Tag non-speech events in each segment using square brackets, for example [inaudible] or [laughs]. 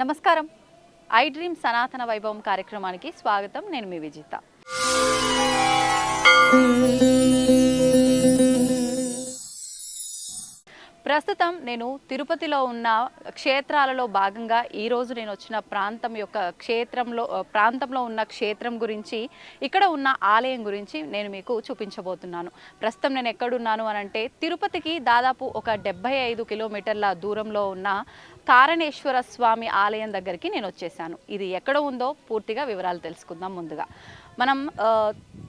నమస్కారం. I dream సనాతన వైభవం కార్యక్రమానికి స్వాగతం. నేను మీ విజిత. ప్రస్తుతం నేను తిరుపతిలో ఉన్న క్షేత్రాలలో భాగంగా ఈరోజు నేను వచ్చిన ప్రాంతం యొక్క క్షేత్రంలో ప్రాంతంలో ఉన్న క్షేత్రం గురించి ఇక్కడ ఉన్న ఆలయం గురించి నేను మీకు చూపించబోతున్నాను. ప్రస్తుతం నేను ఎక్కడున్నాను అని అంటే తిరుపతికి దాదాపు ఒక డెబ్బై ఐదు కిలోమీటర్ల దూరంలో ఉన్న కారణేశ్వర స్వామి ఆలయం దగ్గరికి నేను వచ్చేసాను. ఇది ఎక్కడ ఉందో పూర్తిగా వివరాలు తెలుసుకుందాం ముందుగా. మనం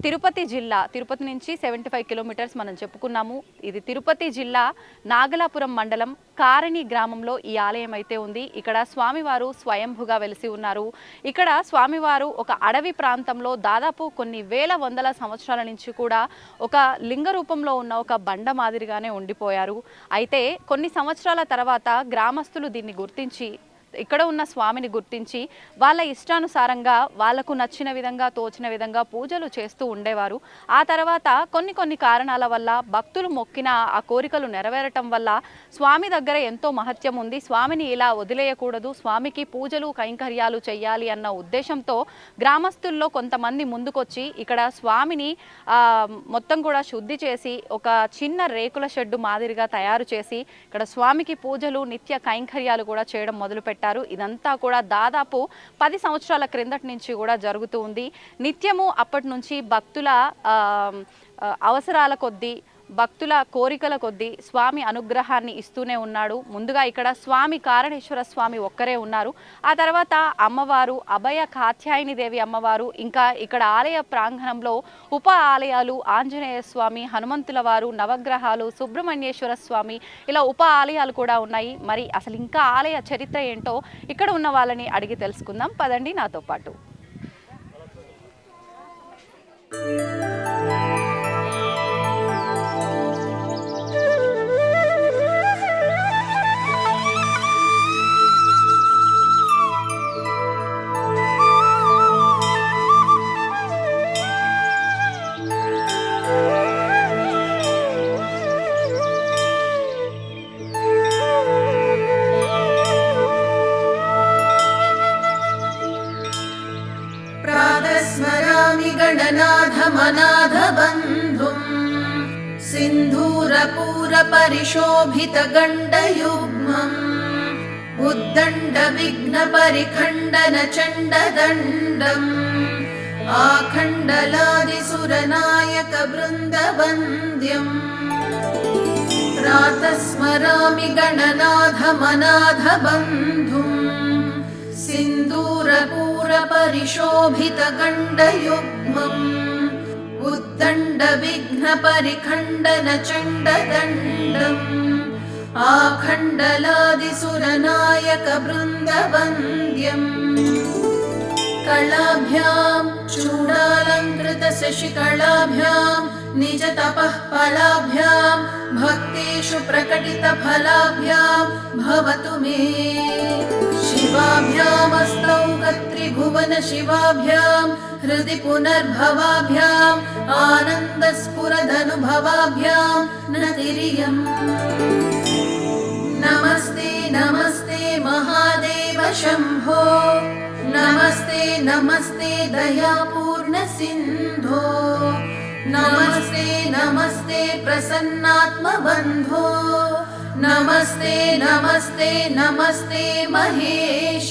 తిరుపతి జిల్లా తిరుపతి నుంచి సెవెంటీ ఫైవ్ కిలోమీటర్స్ మనం చెప్పుకున్నాము. ఇది తిరుపతి జిల్లా నాగలాపురం మండలం కారణి గ్రామంలో ఈ ఆలయం అయితే ఉంది. ఇక్కడ స్వామివారు స్వయంభుగా వెలిసి ఉన్నారు. ఇక్కడ స్వామివారు ఒక అడవి ప్రాంతంలో దాదాపు కొన్ని వేల వందల సంవత్సరాల నుంచి కూడా ఒక లింగ రూపంలో ఉన్న ఒక బండ మాదిరిగానే ఉండిపోయారు. అయితే కొన్ని సంవత్సరాల తర్వాత గ్రామస్తులు దీన్ని గుర్తించి ఇక్కడ ఉన్న స్వామిని గుర్తించి వాళ్ళ ఇష్టానుసారంగా వాళ్ళకు నచ్చిన విధంగా తోచిన విధంగా పూజలు చేస్తూ ఉండేవారు. ఆ తర్వాత కొన్ని కొన్ని కారణాల వల్ల భక్తులు మొక్కిన ఆ కోరికలు నెరవేరటం వల్ల స్వామి దగ్గర ఎంతో మహత్యం ఉంది. స్వామిని ఇలా వదిలేయకూడదు. స్వామికి పూజలు కైంకర్యాలు చేయాలి అన్న ఉద్దేశంతో గ్రామస్తుల్లో కొంతమంది ముందుకొచ్చి ఇక్కడ స్వామిని మొత్తం కూడా శుద్ధి చేసి ఒక చిన్న రేకుల షెడ్డు మాదిరిగా తయారు చేసి ఇక్కడ స్వామికి పూజలు నిత్య కైంకర్యాలు కూడా చేయడం మొదలుపెట్టారు. ఇదంతా కూడా దాదాపు పది సంవత్సరాల క్రిందటి నుంచి కూడా జరుగుతూ ఉంది. నిత్యము అప్పటి నుంచి భక్తుల ఆ, అవసరాల కొద్దీ భక్తుల కోరికల కొద్దీ స్వామి అనుగ్రహాన్ని ఇస్తూనే ఉన్నాడు. ముందుగా ఇక్కడ స్వామి కారణేశ్వర స్వామి ఒక్కరే ఉన్నారు. ఆ తర్వాత అమ్మవారు అభయ కాత్యాయని దేవి అమ్మవారు ఇంకా ఇక్కడ ఆలయ ప్రాంగణంలో ఉప ఆలయాలు ఆంజనేయ స్వామి హనుమంతుల వారు నవగ్రహాలు సుబ్రహ్మణ్యేశ్వర స్వామి ఇలా ఉప ఆలయాలు కూడా ఉన్నాయి. మరి అసలు ఇంకా ఆలయ చరిత్ర ఏంటో ఇక్కడ ఉన్న వాళ్ళని అడిగి తెలుసుకుందాం. పదండి నాతో పాటు. गणनाथमनाथबन्धुम् सिन्धूरपूरपरिशोभितगण्डयुग्मम्। उद्दण्डविघ्नपरिखण्डनचण्डदण्डम्। आखण्डलादिसुरनायकवृन्दवन्द्यम् प्रातः गणनाथमनाथबन्धुम् सिन्दूरपूरपरिशोभितगण्डयुग्मम् उद्दण्डविघ्नपरिखण्डनचण्डदण्डम् आखण्डलादिसुरनायकवृन्दवन्द्यम् कलाभ्यां चूडालङ्कृतशशिकलाभ्यां निजतपः फलाभ्यां भक्तेषु प्रकटितफलाभ्यां भवतु मे। शिवाभ्यामस्तौ कत्रिभुवन शिवाभ्यां हृदि पुनर्भवाभ्याम् आनन्दस्फुरदनुभवाभ्यां नतिरियम् नमस्ते नमस्ते महादेव शम्भो। नमस्ते नमस्ते दयापूर्ण सिन्धो। नमस्ते नमस्ते प्रसन्नात्मबन्धो नमस्ते नमस्ते नमस्ते महेश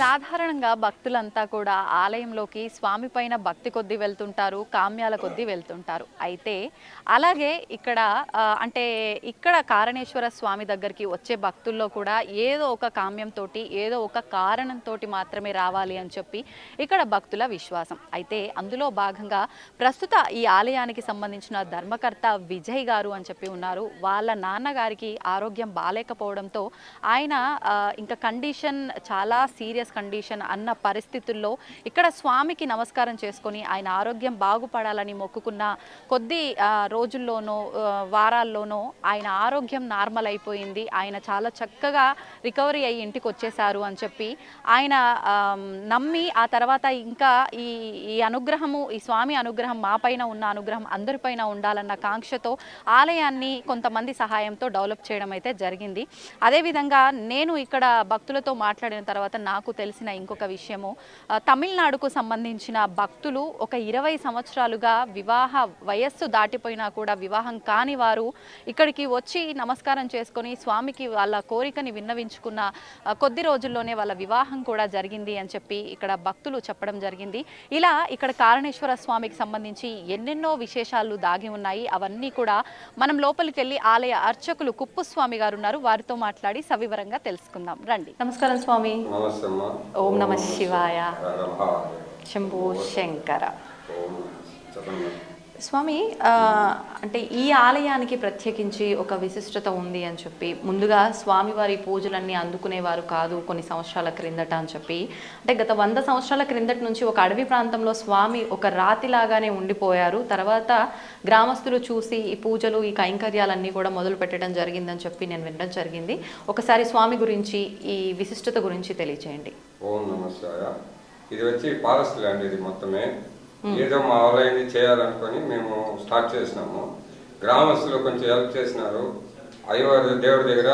సాధారణంగా భక్తులంతా కూడా ఆలయంలోకి స్వామి పైన భక్తి కొద్దీ వెళ్తుంటారు కామ్యాల కొద్దీ వెళ్తుంటారు. అయితే అలాగే ఇక్కడ అంటే ఇక్కడ కారణేశ్వర స్వామి దగ్గరికి వచ్చే భక్తుల్లో కూడా ఏదో ఒక కామ్యంతో ఏదో ఒక కారణంతో మాత్రమే రావాలి అని చెప్పి ఇక్కడ భక్తుల విశ్వాసం. అయితే అందులో భాగంగా ప్రస్తుత ఈ ఆలయానికి సంబంధించిన ధర్మకర్త విజయ్ గారు అని చెప్పి ఉన్నారు. వాళ్ళ నాన్నగారికి ఆరోగ్యం బాగాలేకపోవడంతో ఆయన ఇంకా కండిషన్ చాలా సీరియస్ సీరియస్ కండిషన్ అన్న పరిస్థితుల్లో ఇక్కడ స్వామికి నమస్కారం చేసుకొని ఆయన ఆరోగ్యం బాగుపడాలని మొక్కుకున్న కొద్ది రోజుల్లోనో వారాల్లోనో ఆయన ఆరోగ్యం నార్మల్ అయిపోయింది. ఆయన చాలా చక్కగా రికవరీ అయ్యి ఇంటికి వచ్చేసారు అని చెప్పి ఆయన నమ్మి ఆ తర్వాత ఇంకా ఈ ఈ అనుగ్రహము ఈ స్వామి అనుగ్రహం మా పైన ఉన్న అనుగ్రహం అందరిపైన ఉండాలన్న కాంక్షతో ఆలయాన్ని కొంతమంది సహాయంతో డెవలప్ చేయడం అయితే జరిగింది. అదేవిధంగా నేను ఇక్కడ భక్తులతో మాట్లాడిన తర్వాత నాకు తెలిసిన ఇంకొక విషయము. తమిళనాడుకు సంబంధించిన భక్తులు ఒక ఇరవై సంవత్సరాలుగా వివాహ వయస్సు దాటిపోయినా కూడా వివాహం కాని వారు ఇక్కడికి వచ్చి నమస్కారం చేసుకొని స్వామికి వాళ్ళ కోరికని విన్నవించుకున్న కొద్ది రోజుల్లోనే వాళ్ళ వివాహం కూడా జరిగింది అని చెప్పి ఇక్కడ భక్తులు చెప్పడం జరిగింది. ఇలా ఇక్కడ కారణేశ్వర స్వామికి సంబంధించి ఎన్నెన్నో విశేషాలు దాగి ఉన్నాయి. అవన్నీ కూడా మనం లోపలికి వెళ్ళి ఆలయ అర్చకులు కుప్పు స్వామి గారు ఉన్నారు. వారితో మాట్లాడి సవివరంగా తెలుసుకుందాం. రండి. నమస్కారం స్వామి. నమస్తే ఓం నమ శివాయ. శంభో శంకర స్వామి అంటే ఈ ఆలయానికి ప్రత్యేకించి ఒక విశిష్టత ఉంది అని చెప్పి ముందుగా స్వామివారి పూజలన్నీ అందుకునేవారు కాదు కొన్ని సంవత్సరాల క్రిందట అని చెప్పి. అంటే గత వంద సంవత్సరాల క్రిందట నుంచి ఒక అడవి ప్రాంతంలో స్వామి ఒక రాతిలాగానే ఉండిపోయారు. తర్వాత గ్రామస్తులు చూసి ఈ పూజలు ఈ కైంకర్యాలన్నీ కూడా మొదలు పెట్టడం జరిగిందని చెప్పి నేను వినడం జరిగింది. ఒకసారి స్వామి గురించి ఈ విశిష్టత గురించి తెలియచేయండి. ఓం నమస్కారం ఇది వచ్చి ఫారెస్ట్ ల్యాండ్ ఇది మొత్తమే. ఏదో మా ఆలయాన్ని చేయాలనుకొని మేము స్టార్ట్ చేసినాము. గ్రామస్తులు కొంచెం హెల్ప్ చేసినారు. అయ్యవారి దేవుడి దగ్గర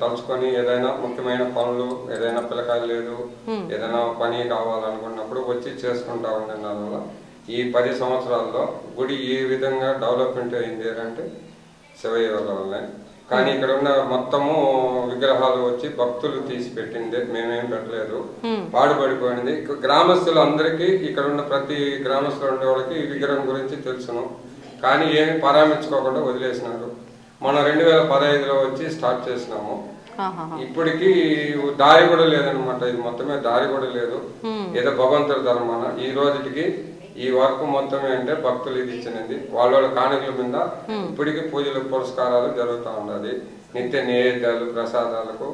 తలుచుకొని ఏదైనా ముఖ్యమైన పనులు ఏదైనా పిల్లకాయలు లేదు ఏదైనా పని కావాలనుకున్నప్పుడు వచ్చి చేసుకుంటా ఉండే దానివల్ల ఈ పది సంవత్సరాల్లో గుడి ఈ విధంగా డెవలప్మెంట్ అయింది అంటే శివయ్య వల్లే. కానీ ఇక్కడ ఉన్న మొత్తము విగ్రహాలు వచ్చి భక్తులు తీసి పెట్టింది మేమేం పెట్టలేదు. పాడుపడిపోయింది. ఇక గ్రామస్తులు అందరికీ ఇక్కడ ఉన్న ప్రతి గ్రామస్తులు ఉండే వాళ్ళకి ఈ విగ్రహం గురించి తెలుసును. కానీ ఏమి పరామించుకోకుండా వదిలేసినారు. మనం రెండు వేల పదహైదులో వచ్చి స్టార్ట్ చేసినాము. ఇప్పటికి దారి కూడా లేదనమాట ఇది మొత్తమే దారి కూడా లేదు. ఏదో భగవంతుడి ధర్మాన. ఈ రోజుకి ఈ వర్క్ మొత్తమే అంటే భక్తులు ఇది ఇచ్చినది. వాళ్ళ వాళ్ళ కానుకల మీద ఇప్పటికి పూజలు పురస్కారాలు జరుగుతూ ఉన్నది. నిత్య నైవేద్యాలు ప్రసాదాలకు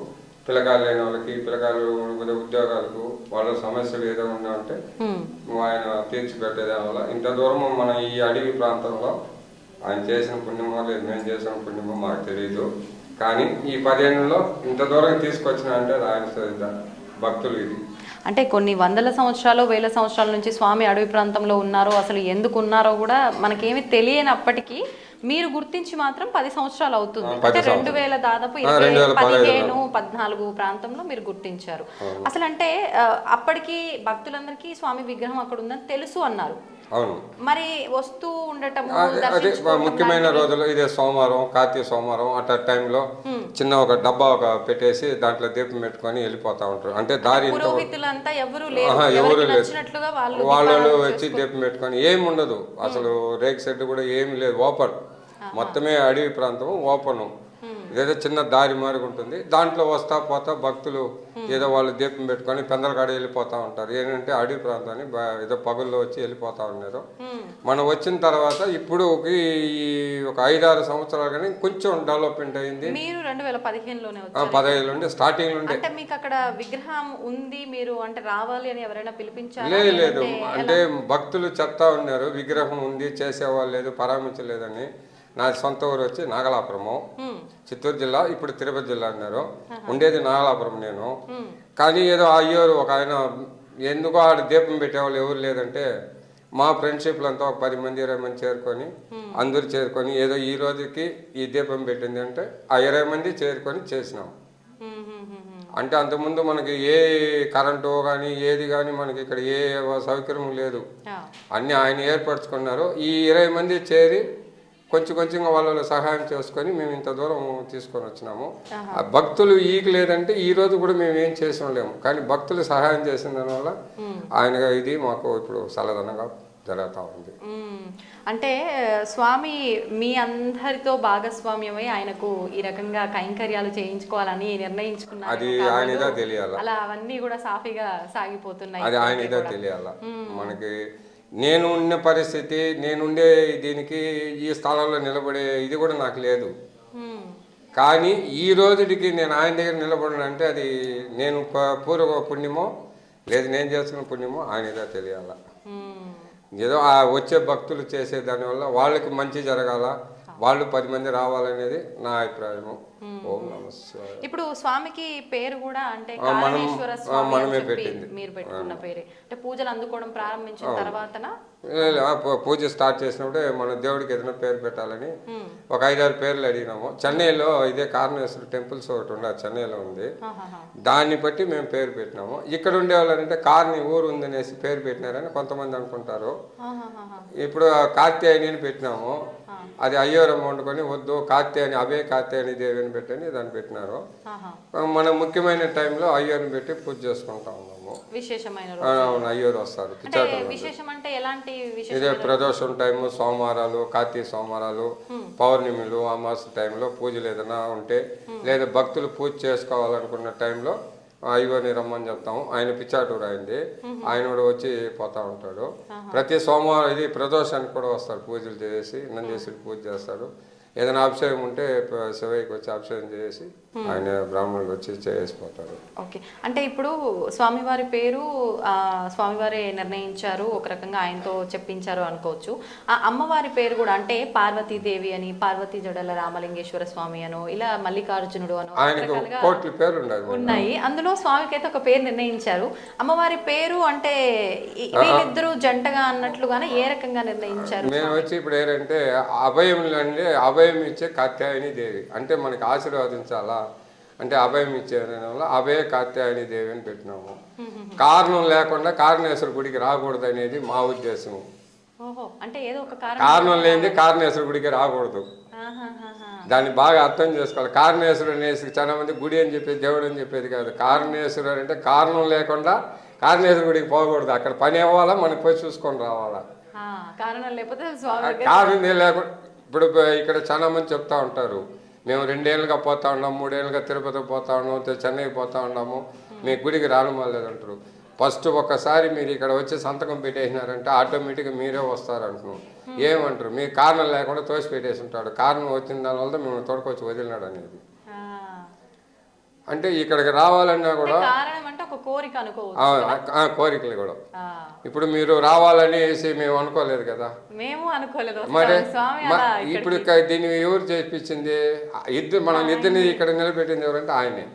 పిల్లకాయలు లేని వాళ్ళకి పిల్లకాయలు ఉద్య- ఉద్యోగాలకు వాళ్ళ సమస్యలు ఏదో ఉన్నా ఉంటే ఆయన తీర్చిపెట్టేదే వల్ల ఇంత దూరం మన ఈ అడవి ప్రాంతంలో ఆయన చేసిన పుణ్యమో లేదు మేము చేసిన పుణ్యమో మాకు తెలియదు కానీ ఈ పదేళ్ళలో ఇంత దూరం తీసుకొచ్చిన అంటే ఆయన భక్తులు ఇది. అంటే కొన్ని వందల సంవత్సరాలు వేల సంవత్సరాల నుంచి స్వామి అడవి ప్రాంతంలో ఉన్నారో అసలు ఎందుకు ఉన్నారో కూడా మనకేమి తెలియనప్పటికీ మీరు గుర్తించి మాత్రం పది సంవత్సరాలు అవుతుంది. అంటే రెండు వేల దాదాపు. పదిహేను పద్నాలుగు ప్రాంతంలో మీరు గుర్తించారు. అసలు అంటే అప్పటికి భక్తులందరికీ స్వామి విగ్రహం అక్కడ ఉందని తెలుసు అన్నారు. అవును. మరి వస్తూ అదే దర్శించుకోవటం ముఖ్యమైన రోజులు ఇదే సోమవారం కార్తీక సోమవారం అట్లా టైంలో చిన్న ఒక డబ్బా ఒక పెట్టేసి దాంట్లో దీపం పెట్టుకొని వెళ్ళిపోతా ఉంటారు. అంటే దారి ఎవరు వాళ్ళు వచ్చి దీపం పెట్టుకొని ఏం ఉండదు. అసలు రేక్ సెట్ కూడా ఏమి లేదు. ఓపెన్. మొత్తమే అడవి ప్రాంతం ఓపెన్. ఇదేదో చిన్న దారి మారి ఉంటుంది. దాంట్లో వస్తా పోతా భక్తులు ఏదో వాళ్ళు దీపం పెట్టుకొని పెందలకాడ వెళ్ళిపోతా ఉంటారు. ఏంటంటే అడవి ప్రాంతాన్ని ఏదో పగుల్లో వచ్చి వెళ్ళిపోతా ఉన్నారు. మనం వచ్చిన తర్వాత ఇప్పుడు ఈ ఒక ఐదారు సంవత్సరాలు కానీ కొంచెం డెవలప్మెంట్ అయింది. మీరు రెండు వేల పదిహేనులోనే పదహైదు నుండి స్టార్టింగ్ నుండి. అంటే మీకు అక్కడ విగ్రహం ఉంది మీరు అంటే రావాలి అని ఎవరైనా పిలిపించారా? లేదు లేదు. అంటే భక్తులు చెప్తా ఉన్నారు విగ్రహం ఉంది చేసేవాళ్ళు లేదు పరామించలేదని నా సొంత ఊరు వచ్చి నాగలాపురము. చిత్తూరు జిల్లా ఇప్పుడు తిరుపతి జిల్లా అన్నారు. ఉండేది నాగలాపురం నేను. కానీ ఏదో అయ్యోరు ఒక ఆయన ఎందుకో ఆడ దీపం పెట్టేవాళ్ళు ఎవరు లేదంటే మా ఫ్రెండ్షిప్లు అంతా ఒక పది మంది ఇరవై మంది చేరుకొని అందరూ చేరుకొని ఏదో ఈ రోజుకి ఈ దీపం పెట్టింది అంటే ఆ ఇరవై మంది చేరుకొని చేసినాం. అంటే అంతకుముందు మనకి ఏ కరెంటు కానీ ఏది కానీ మనకి ఇక్కడ ఏ సౌకర్యం లేదు. అన్ని ఆయన ఏర్పరచుకున్నారు. ఈ ఇరవై మంది చేరి కొంచెం కొంచెంగా వాళ్ళ సహాయం చేసుకొని మేము ఇంత దూరం తీసుకొని వచ్చినాము. ఆ భక్తులు ఈకి లేదంటే ఈ రోజు కూడా మేము ఏం చేసి ఉండలేము కానీ భక్తులు సహాయం చేసిన దానివల్ల ఆయన ఇది మాకు ఇప్పుడు సలదనంగా జరుగుతూ ఉంది. అంటే స్వామి మీ అందరితో భాగస్వామ్యమై ఆయనకు ఈ రకంగా కైంకర్యాలు చేయించుకోవాలని నిర్ణయించుకున్నారు. అది ఆయన తెలియాల. అలా అవన్నీ కూడా సాఫీగా సాగిపోతున్నాయి. అది ఆయన తెలియాల. మనకి నేను ఉన్న పరిస్థితి నేనుండే దీనికి ఈ స్థలంలో నిలబడే ఇది కూడా నాకు లేదు. కానీ ఈ రోజుకి నేను ఆయన దగ్గర నిలబడినంటే అది నేను పూర్వ పుణ్యమో లేదు నేను చేసుకున్న పుణ్యము ఆయనగా తెలియాల. ఏదో ఆ వచ్చే భక్తులు చేసే దానివల్ల వాళ్ళకి మంచి జరగాల వాళ్ళు పది మంది రావాలనేది నా అభిప్రాయము ఓం ఇప్పుడు స్వామికి పేరు కూడా అంటే కాళేశ్వర స్వామి మనమే పెట్టింది. మీరు పెట్టుకున్న పేరే. అంటే పూజలు అందుకోవడం ప్రారంభించిన తర్వాతనా? పూ- పూజ స్టార్ట్ చేసినప్పుడే మన దేవుడికి ఏదైనా పేరు పెట్టాలని ఒక ఐదారు పేర్లు అడిగినాము. చెన్నైలో ఇదే కారణేశ్వర టెంపుల్స్ ఒకటి ఉండే చెన్నైలో ఉంది. దాన్ని బట్టి మేము పేరు పెట్టినాము. ఇక్కడ ఉండేవాళ్ళంటే కార్ని ఊరు ఉందనేసి పేరు పెట్టినారని కొంతమంది అనుకుంటారు. ఇప్పుడు అని పెట్టినాము. అది అయ్యోరం వండుకొని వద్దు కాత్యాయని అవే కాత్యాయని దేవి అని పెట్టని దాన్ని పెట్టినారు. మనం ముఖ్యమైన టైంలో అయ్యోని పెట్టి పూజ చేసుకుంటా ఉన్నాము. అవును అయ్యోరు వస్తారు. ఇదే ప్రదోషం టైము సోమవారాలు కార్తీక సోమవారాలు పౌర్ణమిలు అమాస టైంలో పూజలు ఏదైనా ఉంటే లేదా భక్తులు పూజ చేసుకోవాలనుకున్న టైంలో అయ్యోని రమ్మని చెప్తాము. ఆయన పిచ్చాటూరు అయింది ఆయన కూడా వచ్చి పోతా ఉంటాడు. ప్రతి సోమవారం ఇది ప్రదోషానికి కూడా వస్తారు పూజలు చేసి నందీశ్వరి పూజ చేస్తారు ఏదైనా అభిషేకం ఉంటే శివయ్యకి వచ్చి అభిషేకం చేసి ఆయన బ్రాహ్మణుడికి వచ్చి చేసిపోతారు ఓకే. అంటే ఇప్పుడు స్వామివారి పేరు ఆ, స్వామివారే నిర్ణయించారు ఒక రకంగా ఆయనతో చెప్పించారు అనుకోవచ్చు. ఆ అమ్మవారి పేరు కూడా అంటే పార్వతీదేవి అని పార్వతీ జడల రామలింగేశ్వర స్వామి అనో ఇలా మల్లికార్జునుడు అనో కోట్ల ఉండదు ఉన్నాయి. అందులో స్వామికి అయితే ఒక పేరు నిర్ణయించారు. అమ్మవారి పేరు అంటే వీళ్ళిద్దరూ జంటగా అన్నట్లుగానే ఏ రకంగా నిర్ణయించారు మేము వచ్చి ఇప్పుడు ఏంటంటే అభయం అంటే అభయం ఇచ్చే కాత్యాయని దేవి. అంటే మనకి ఆశీర్వదించాలా? అంటే అభయం ఇచ్చే వల్ల అభయ కాత్యాయని దేవి అని పెట్టినాము. కారణం లేకుండా కారణేశ్వర గుడికి రాకూడదు అనేది మా ఉద్దేశం అంటే ఏదో ఒక కారణం లేనిది కారణేశ్వర గుడికి రాకూడదు. దాన్ని బాగా అర్థం చేసుకోవాలి. కారణేశ్వరుడు అనేసి చాలా మంది గుడి అని చెప్పేది దేవుడు అని చెప్పేది కాదు. కారణేశ్వరుడు అంటే కారణం లేకుండా కారణేశ్వర గుడికి పోకూడదు. అక్కడ పని అవ్వాలా? మనకి పోయి చూసుకొని రావాలా? కారణం లేకపోతే కారణం లేకుండా ఇప్పుడు ఇక్కడ చాలా మంది చెప్తా ఉంటారు. మేము రెండేళ్ళుగా పోతా ఉన్నాం మూడేళ్ళుగా తిరుపతి పోతా ఉన్నాము చెన్నైకి పోతా ఉన్నాము. మీ గుడికి రావడం లేదంటారు ఫస్ట్ ఒక్కసారి మీరు ఇక్కడ వచ్చి సంతకం పెట్టేసినారంటే ఆటోమేటిక్గా మీరే వస్తారు అంటున్నాం ఏమంటారు? మీ కారణం లేకుండా తోసి పెట్టేసి ఉంటాడు. కారణం వచ్చిన దానివల్ల మేము తోడుకొచ్చి వదిలినాడు అనేది. అంటే ఇక్కడికి రావాలన్నా కూడా కారణం అంటే ఒక కోరిక అనుకోవచ్చు కోరికలు కూడా. ఇప్పుడు మీరు రావాలనేసి మేము అనుకోలేదు కదా? మేము అనుకోలేదు. మరి ఇప్పుడు దీన్ని ఎవరు చేయించింది ఇద్దరు మనం ఇద్దరిని ఇక్కడ నిలబెట్టింది ఎవరంటే ఆయనే.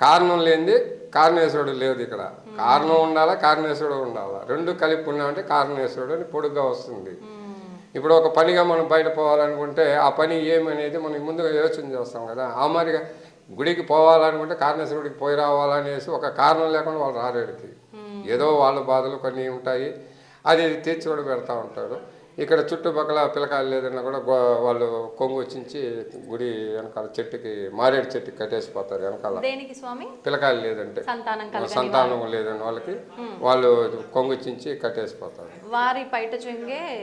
కారణం లేనిది కారణేశ్వరుడు లేదు ఇక్కడ. కారణం ఉండాలా? కారణేశ్వరుడు ఉండాలా? రెండు కలిపి ఉన్నామంటే కారణేశ్వరుడు అని పొడుగ్గా వస్తుంది. ఇప్పుడు ఒక పనిగా మనం బయట పోవాలనుకుంటే ఆ పని ఏమనేది మనం ముందుగా యోచన చేస్తాం కదా. ఆ మాదిరిగా గుడికి పోవాలనుకుంటే కారణేశ్వరుడికి పోయి రావాలనేసి ఒక కారణం లేకుండా వాళ్ళు రారేడికి ఏదో వాళ్ళ బాధలు కొన్ని ఉంటాయి. అది తీర్చి కూడా పెడతా ఉంటారు ఇక్కడ చుట్టుపక్కల పిల్లకాయలు లేదన్నా కూడా వాళ్ళు కొంగు వచ్చించి గుడి వెనకాల చెట్టుకి మారేడు చెట్టుకి కట్టేసిపోతారు వెనకాల. పిల్లకాయలు లేదంటే. సంతానం లేదని వాళ్ళకి వాళ్ళు కొంగు చించి కట్టేసిపోతారు.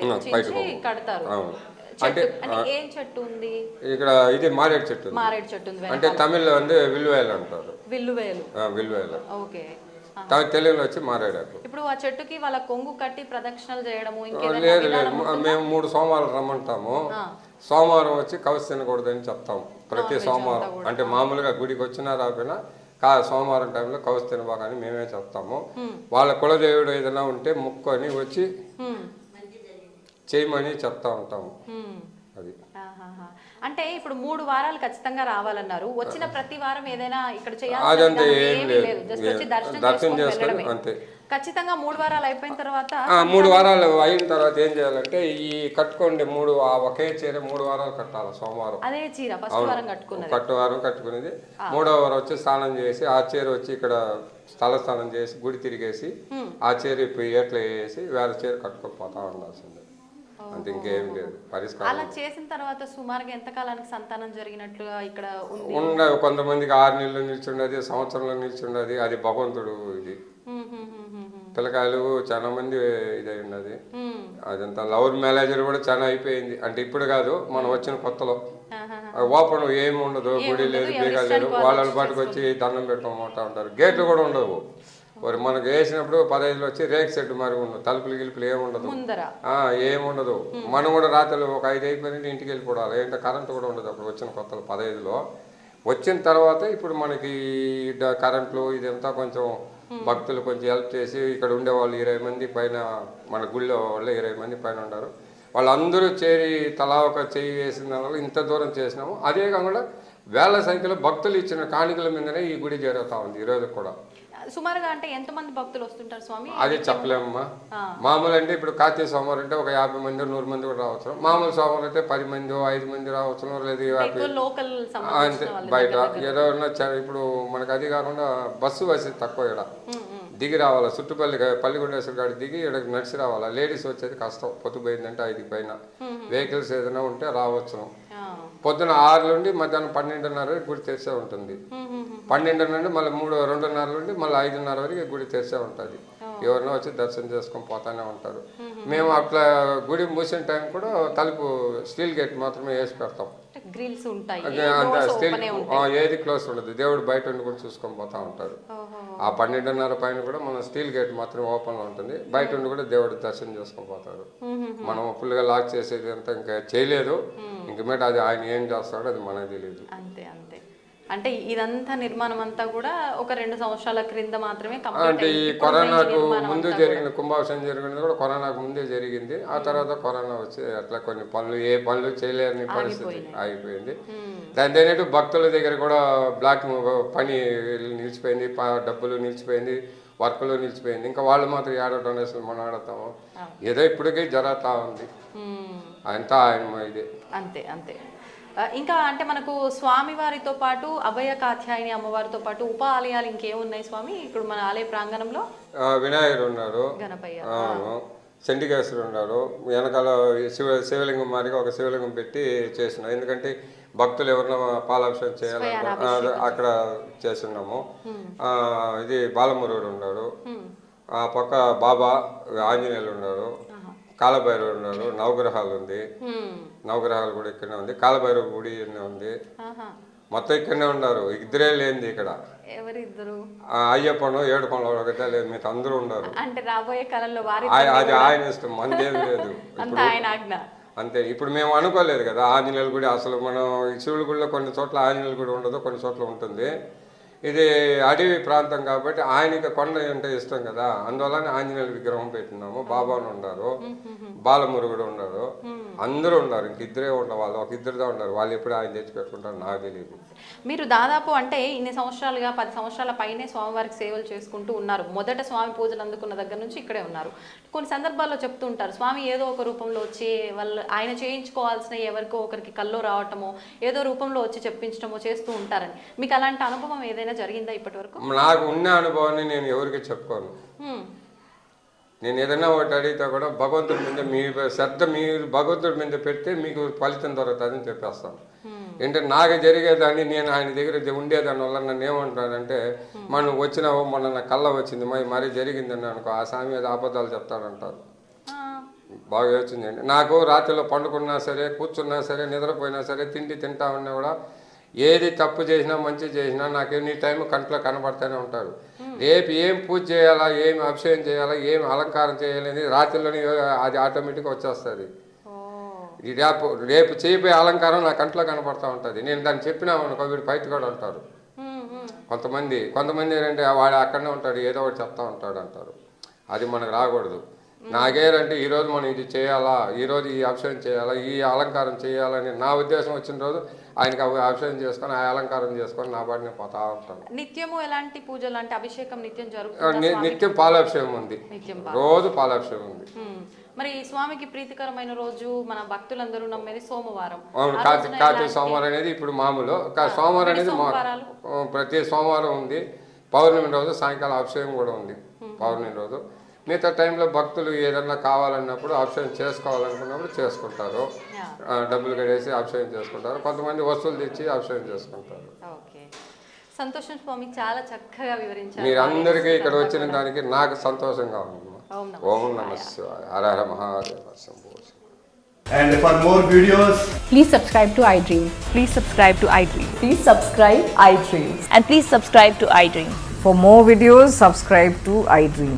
వారి పైట కడతారు. అవును. అంటే ఏం చెట్టు ఉంది? ఇక్కడ ఇది మారేడు చెట్టు మారేడు చెట్టు ఉంది అంటే తమిళ్ వంద విల్లువేలు అంటారు. విల్లువేలు. విల్లువేలు. ఓకే. తెలుగులో వచ్చి మారేడాకు ఇప్పుడు ఆ చెట్టుకి వాళ్ళ కొంగు కట్టి ప్రదక్షిణలు చేయడము లేదు లేదు. మేము మూడు సోమవారం రమ్మంటాము. సోమవారం వచ్చి కవచ తినకూడదని చెప్తాము ప్రతి సోమవారం. అంటే మామూలుగా గుడికి వచ్చినా రాకపోయినా కా సోమవారం టైంలో కవచ తినబాకని మేమే చెప్తాము. వాళ్ళ కులదేవుడు ఏదైనా ఉంటే ముక్కొని వచ్చి చేయమని చెప్తా ఉంటాము. అది. అంటే ఇప్పుడు మూడు వారాలు ఖచ్చితంగా రావాలన్నారు. వచ్చిన ప్రతి వారం ఏదైనా ఇక్కడ అదంతా ఏం లేదు. దర్శనం చేసుకొని అంతే. ఖచ్చితంగా మూడు వారాలు అయిపోయిన తర్వాత మూడు వారాలు అయిన తర్వాత ఏం చేయాలంటే ఈ కట్టుకోండి మూడు ఒకే చీర మూడు వారాలు కట్టాలి సోమవారం. అదే చీర ఫస్ట్ వారం కట్టుకున్నది. కట్టు వారం కట్టుకునేది మూడో వారం వచ్చి స్నానం చేసి ఆ చీర వచ్చి ఇక్కడ స్థల స్నానం చేసి గుడి తిరిగేసి ఆ చీర ఇప్పుడు ఏట్లో వేసి వేరే చీర కట్టుకోపోతా ఉండాల్సిందే. అంతే ఇంకేం లేదు. పరిష్కారం. అలా చేసిన తర్వాత సుమారుగా ఎంత కాలానికి సంతానం జరిగినట్లుగా ఇక్కడ ఉంది? ఉండ కొంతమందికి ఆరు నెలలు నిల్చుండది సంవత్సరంలో నిల్చుండది అది భగవంతుడు ఇది. హ్మ్, హ్మ్, హ్మ్, హ్మ్, హ్మ్. పిల్లకాయలు చాలా మంది ఇదై ఉన్నది. హ్మ్. అదంతా లవర్ మేనేజర్ కూడా చాలా అయిపోయింది. అంటే ఇప్పుడు కాదు మనం వచ్చిన కొత్తలో. ఆ ఓపెన్ ఏమి ఉండదు గుడి లేదు బీగా లేదు వాళ్ళ పాటికి వచ్చి దండం పెట్టుకోమంటా ఉంటారు. గేట్లు కూడా ఉండవు. మరి మనకు వేసినప్పుడు పదహైదులో వచ్చి రేక్ సెట్ మరి ఉండదు తలుపులు గిలుపులు ఏమి ఉండదు ముందర. ఆ, ఏముండదు. మనం కూడా రాత్రులు ఒక ఐదు అయిపోయింది ఇంటికి వెళ్ళిపోవాలి ఏంటంటే కరెంట్ కూడా ఉండదు అప్పుడు వచ్చిన కొత్తలో పదహైదులో. వచ్చిన తర్వాత ఇప్పుడు మనకి కరెంట్లు ఇదంతా కొంచెం భక్తులు కొంచెం హెల్ప్ చేసి ఇక్కడ ఉండే వాళ్ళు ఇరవై మంది పైన మన గుళ్ళో వాళ్ళు ఇరవై మంది పైన ఉన్నారు. వాళ్ళందరూ చేరి తలా ఒక చెయ్యి వేసిన దానివల్ల ఇంత దూరం చేసినాము. అదే కాకుండా వేల సంఖ్యలో భక్తులు ఇచ్చిన కాணிకల మీదనే ఈ గుడి జరుగుతూ ఉంది ఈరోజు కూడా. సుమారుగా అంటే ఎంతమంది భక్తులు వస్తుంటారు స్వామి? అది చెప్పలేమమ్మా. మామూలు అంటే ఇప్పుడు కార్తీక సోమవారం అంటే ఒక యాభై మంది నూరు మంది కూడా రావచ్చు మామూలు సోమవారం అయితే పది మంది ఐదు మంది రావచ్చు లేదు లోకల్ అంతే. బయట ఏదో ఇప్పుడు మనకు అది కాకుండా బస్సు వసతి తక్కువ ఇక్కడ. దిగి రావాలా చుట్టుపల్లి పల్లిగుండేశ్వర గాడి దిగి ఇక్కడ నడిచి రావాలా. లేడీస్ వచ్చేది కష్టం పొద్దుపోయిందంటే ఐదుకి పైన. వెహికల్స్ ఏదైనా ఉంటే రావచ్చును. ఆ. పొద్దున ఆరు నుండి మధ్యాహ్నం పన్నెండున్నర గుడి తెరిసే ఉంటుంది. పన్నెండున్నర నుండి మళ్ళీ మూడు రెండున్నర నుండి మళ్ళీ ఐదున్నర వరకు గుడి తెరిసే ఉంటుంది. ఎవరైనా వచ్చి దర్శనం చేసుకొని పోతానే ఉంటారు. మేము. అట్లా గుడి మూసిన టైం కూడా తలుపు స్టీల్ గేట్ మాత్రమే వేసి పెడతాం. గ్రిల్స్ ఉంటాయి. స్టీల్ ఏది క్లోజ్ ఉండదు. దేవుడు బయట ఉండి కూడా చూసుకొని పోతా ఉంటారు. ఆ పన్నెండున్నర పైన కూడా మన స్టీల్ గేట్ మాత్రం ఓపెన్లో ఉంటుంది. బయట ఉండి కూడా దేవుడు దర్శనం చేసుకొని పోతారు మనం ఫుల్గా లాక్ చేసేది అంతా ఇంకా చేయలేదు. ఇంక మీద అది ఆయన ఏం చేస్తాడో అది మనకు తెలియదు అంతే. అంటే ఇదంతా నిర్మాణం అంతా కూడా ఒక రెండు సంవత్సరాల క్రింద మాత్రమే అంటే ఈ కరోనాకు ముందు జరిగిన కుంభాభిషేకం జరిగింది కూడా కరోనాకు ముందే జరిగింది. ఆ తర్వాత కరోనా వచ్చి అట్లా కొన్ని పనులు ఏ పనులు చేయలేని పరిస్థితి ఆగిపోయింది. దాని తేనట్టు భక్తుల దగ్గర కూడా బ్లాక్ పని నిలిచిపోయింది డబ్బులు నిలిచిపోయింది వర్క్లు నిలిచిపోయింది. ఇంకా వాళ్ళు మాత్రం ఏడో డొనేషన్ మనం ఆడతాము? ఏదో ఇప్పటికీ జరుగుతూ ఉంది. అంతా ఆయన ఇది. అంతే అంతే. ఇంకా అంటే మనకు స్వామి వారితో పాటు అభయ కాత్యాయని అమ్మవారితో పాటు ఉప ఆలయాలు ఇంకేమున్నాయి స్వామి? ఇప్పుడు మన ఆలయ ప్రాంగణంలో వినాయకుడు ఉన్నారు గణపయ్య. అవును చండికేశ్వరుడు ఉన్నారు వెనకాల శివ శివలింగం మాదిరిగా ఒక శివలింగం పెట్టి చేసినాం ఎందుకంటే భక్తులు ఎవరైనా పాలాభిషేకం చేయాలనుకో అక్కడ చేస్తున్నాము. ఆ, ఇది బాలమురుడు ఉన్నారు ఆ పక్క బాబా ఆంజనేయులు ఉన్నారు కాలభైరవుడు ఉన్నారు నవగ్రహాలు ఉంది. నవగ్రహాలు కూడా ఇక్కడనే ఉంది. కాలభైరవ గుడి ఉంది. మొత్తం ఇక్కడనే ఉన్నారు. ఇద్దరే లేనిది ఇక్కడ. ఎవరిద్దరు? అయ్యప్పను ఏడుకొండలు ఒకటే లేదు. మీకు అందరూ ఉన్నారు. అంటే రాబోయే కాలంలో అది ఆయన ఇష్టం. మనదేం లేదు. [laughs] అంత ఇప్పుడు మేము అనుకోలేదు కదా. ఆంజనేయుల గుడి అసలు మనం శివుడి గుడిలో కొన్ని చోట్ల ఆంజనేయుల గుడి ఉండదు. కొన్ని చోట్ల ఉంటుంది. ఇది అడవి ప్రాంతం కాబట్టి ఆయనకి కొండ అంటే ఇష్టం కదా. అందువల్ల ఆంజనేయుల విగ్రహం పెట్టినాము. బాబాను ఉన్నారు. బాలమురుగుడు ఉన్నారు. అందరూ ఉన్నారు ఇంక ఇద్దరే ఉండాలి వాళ్ళు ఒక ఇద్దరుగా ఉన్నారు. వాళ్ళు ఎప్పుడు ఆయన తెచ్చి పెట్టుకుంటారు నాకు తెలియదు మీరు దాదాపు అంటే ఇన్ని సంవత్సరాలుగా పది సంవత్సరాల పైనే స్వామివారికి సేవలు చేసుకుంటూ ఉన్నారు. మొదట స్వామి పూజలు అందుకున్న దగ్గర నుంచి ఇక్కడే ఉన్నారు. కొన్ని సందర్భాల్లో చెప్తూ ఉంటారు స్వామి ఏదో ఒక రూపంలో వచ్చి వాళ్ళు ఆయన చేయించుకోవాల్సిన ఎవరికో ఒకరికి కల్లో రావటమో ఏదో రూపంలో వచ్చి చెప్పించడమో చేస్తూ ఉంటారని. మీకు అలాంటి అనుభవం ఏదైనా జరిగిందా ఇప్పటి వరకు నాకు ఉన్న అనుభవాన్ని నేను ఎవరికి చెప్పుకోను. నేను ఏదైనా ఒకటి అడిగితే కూడా భగవంతుడి మీద మీ శ్రద్ధ మీరు భగవంతుడి మీద పెడితే మీకు ఫలితం దొరుకుతుందని చెప్పేస్తాను. అంటే నాకు జరిగేదాన్ని నేను ఆయన దగ్గర ఉండేదాని వల్ల నన్ను ఏమంటానంటే మనం వచ్చినావు మొన్న నా కళ్ళ వచ్చింది మరి మరీ జరిగిందని అనుకో ఆ స్వామి మీద అబద్ధాలు చెప్తాడంటారు. బాగా యోచించండి. నాకు రాత్రిలో పండుకున్నా సరే కూర్చున్నా సరే నిద్రపోయినా సరే తిండి తింటా ఉన్నా కూడా ఏది తప్పు చేసినా మంచి చేసినా నాకు ఎన్ని టైం కంట్లో కనబడతానే ఉంటారు. రేపు ఏం పూజ చేయాలా ఏం అభిషేకం చేయాలా ఏం అలంకారం చేయాలని రాత్రిలోనే అది ఆటోమేటిక్గా వచ్చేస్తుంది. ఈ రేపు రేపు చేయబోయే అలంకారం నా కంట్లో కనపడతా ఉంటుంది. నేను దాన్ని చెప్పినామనుకో వీడు బయట కూడా ఉంటారు కొంతమంది కొంతమంది ఏంటంటే వాడు అక్కడనే ఉంటాడు ఏదో ఒకటి చెప్తా ఉంటాడు అంటారు. అది మనకు రాకూడదు. నాకేంటంటే ఈరోజు మనం ఇది చేయాలా ఈరోజు ఈ అభిషేకం చేయాలా ఈ అలంకారం చేయాలని నా ఉద్దేశం వచ్చిన రోజు ఆయనకి అభిషేకం చేసుకొని ఆ అలంకారం చేసుకొని నా బాడిని పోతా ఉంటాను. నిత్యము ఎలాంటి పూజలు అంటే అభిషేకం నిత్యం జరుగుతుంది నిత్యం పాలాభిషేకం ఉంది. నిత్యం రోజు పాలాభిషేకం ఉంది. మరి స్వామికి ప్రీతికరమైన రోజు మన భక్తులందరూ నమ్మేది సోమవారం. అవును కార్తీక కార్తీక సోమవారం అనేది ఇప్పుడు మామూలు. సోమవారం అనేది ప్రతి సోమవారం ఉంది. పౌర్ణమి రోజు సాయంకాలం అభిషేకం కూడా ఉంది. పౌర్ణమి రోజు. మిగతా టైంలో భక్తులు ఏదన్నా కావాలన్నప్పుడు అభిషేకం చేసుకోవాలనుకున్నప్పుడు చేసుకుంటారు డబ్బులు కట్టేసి అభిషేకం చేసుకుంటారు కొంతమంది వస్తువులు తెచ్చి అభిషేకం చేసుకుంటారు ఓకే సంతోషం స్వామి చాలా చక్కగా వివరించారు మీరందరికీ ఇక్కడ వచ్చిన దానికి నాకు సంతోషంగా ఉంది ఓం నమః శివాయ Har Har Mahadeva Shambho. And for more videos, Please subscribe to iDream. Please subscribe to iDream. Please subscribe iDream. And please subscribe to iDream. For more videos, subscribe to iDream.